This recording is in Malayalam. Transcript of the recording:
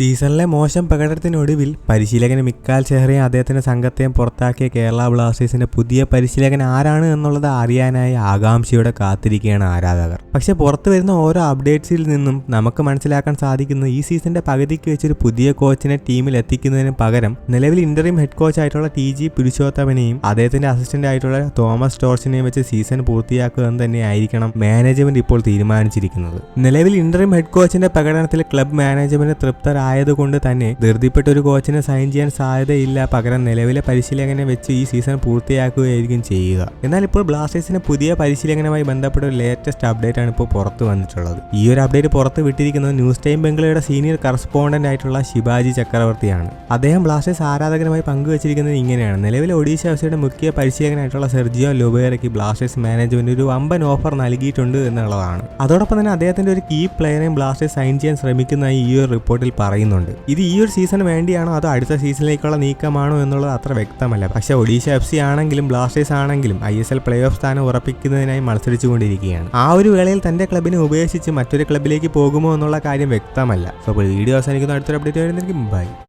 സീസണിലെ മോശം പ്രകടനത്തിനൊടുവിൽ പരിശീലകൻ മിക്കാൽ ചെഹ്റയും അദ്ദേഹത്തിന്റെ സംഘത്തെയും പുറത്താക്കിയ കേരള ബ്ലാസ്റ്റേഴ്സിന്റെ പുതിയ പരിശീലകൻ ആരാണ് എന്നുള്ളത് അറിയാനായി ആകാംക്ഷയോടെ കാത്തിരിക്കുകയാണ് ആരാധകർ. പക്ഷേ പുറത്തു വരുന്ന ഓരോ അപ്ഡേറ്റ്സിൽ നിന്നും നമുക്ക് മനസ്സിലാക്കാൻ സാധിക്കുന്നത് ഈ സീസണിന്റെ പകുതിക്ക് വെച്ചൊരു പുതിയ കോച്ചിനെ ടീമിൽ എത്തിക്കുന്നതിന് പകരം നിലവിൽ ഇന്റർവ്യൂം ഹെഡ് കോച്ചായിട്ടുള്ള ടി ജി പുരുഷോത്തമനെയും അദ്ദേഹത്തിന്റെ അസിസ്റ്റന്റ് ആയിട്ടുള്ള തോമസ് ടോർച്ചിനെയും വെച്ച് സീസൺ പൂർത്തിയാക്കുക എന്ന് തന്നെയായിരിക്കണം മാനേജ്മെന്റ് ഇപ്പോൾ തീരുമാനിച്ചിരിക്കുന്നത്. നിലവിൽ ഇന്റർവ്യൂം ഹെഡ് കോച്ചിന്റെ പ്രകടനത്തിൽ ക്ലബ് മാനേജ്മെന്റ് തൃപ്തരായതുകൊണ്ട് തന്നെ ധൃതിപ്പെട്ട ഒരു കോച്ചിനെ സൈൻ ചെയ്യാൻ സാധ്യതയില്ല. പകരം നിലവിലെ പരിശീലകനെ വെച്ച് ഈ സീസൺ പൂർത്തിയാക്കുകയായിരിക്കും ചെയ്യുക. എന്നാൽ ഇപ്പോൾ ബ്ലാസ്റ്റേഴ്സിന്റെ പുതിയ പരിശീലകനുമായി ബന്ധപ്പെട്ട ഒരു ലേറ്റസ്റ്റ് അപ്ഡേറ്റ് ആണ് ഇപ്പോൾ പുറത്തു വന്നിട്ടുള്ളത്. ഈ ഒരു അപ്ഡേറ്റ് പുറത്ത് വിട്ടിരിക്കുന്നത് ന്യൂസ് ടൈം ബംഗ്ലയുടെ സീനിയർ കറസ്പോണ്ടന്റ് ആയിട്ടുള്ള ശിവാജി ചക്രവർത്തിയാണ്. അദ്ദേഹം ബ്ലാസ്റ്റേഴ്സ് ആരാധകരുമായി പങ്കുവച്ചിരിക്കുന്നത് ഇങ്ങനെയാണ്. നിലവിലെ ഒഡീഷ എഫ്സിയുടെ മുഖ്യ പരിശീലകനായിട്ടുള്ള സെർജിയോ ലുബേറയ്ക്ക് ബ്ലാസ്റ്റേഴ്സ് മാനേജ്മെന്റ് ഒരു വമ്പൻ ഓഫർ നൽകിയിട്ടുണ്ട് എന്നുള്ളതാണ്. അതോടൊപ്പം തന്നെ അദ്ദേഹത്തിന്റെ ഒരു കീ പ്ലെയറെയും ബ്ലാസ്റ്റേഴ്സ് സൈൻ ചെയ്യാൻ ശ്രമിക്കുന്നതായി ഈ ഒരു റിപ്പോർട്ടിൽ പറയുന്നുണ്ട്. ഇത് ഈ ഒരു സീസൺ വേണ്ടിയാണോ അതോ അടുത്ത സീസണിലേക്കുള്ള നീക്കമാണോ എന്നുള്ളത് അത്ര വ്യക്തമല്ല. പക്ഷേ ഒഡീഷ എഫ് സി ആണെങ്കിലും ബ്ലാസ്റ്റേഴ്സ് ആണെങ്കിലും I S L play off സ്ഥാനം ഉറപ്പിക്കുന്നതിനായി മത്സരിച്ചുകൊണ്ടിരിക്കുകയാണ്. ആ ഒരു വേളയിൽ തന്റെ ക്ലബിനെ ഉപേക്ഷിച്ച് മറ്റൊരു ക്ലബിലേക്ക് പോകുമോ എന്നുള്ള കാര്യം വ്യക്തമല്ല. അപ്പോൾ വീഡിയോ അവസാനിക്കുന്ന. അടുത്തൊരു അപ്ഡേറ്റ് വരുന്നതായിരിക്കും. ബൈ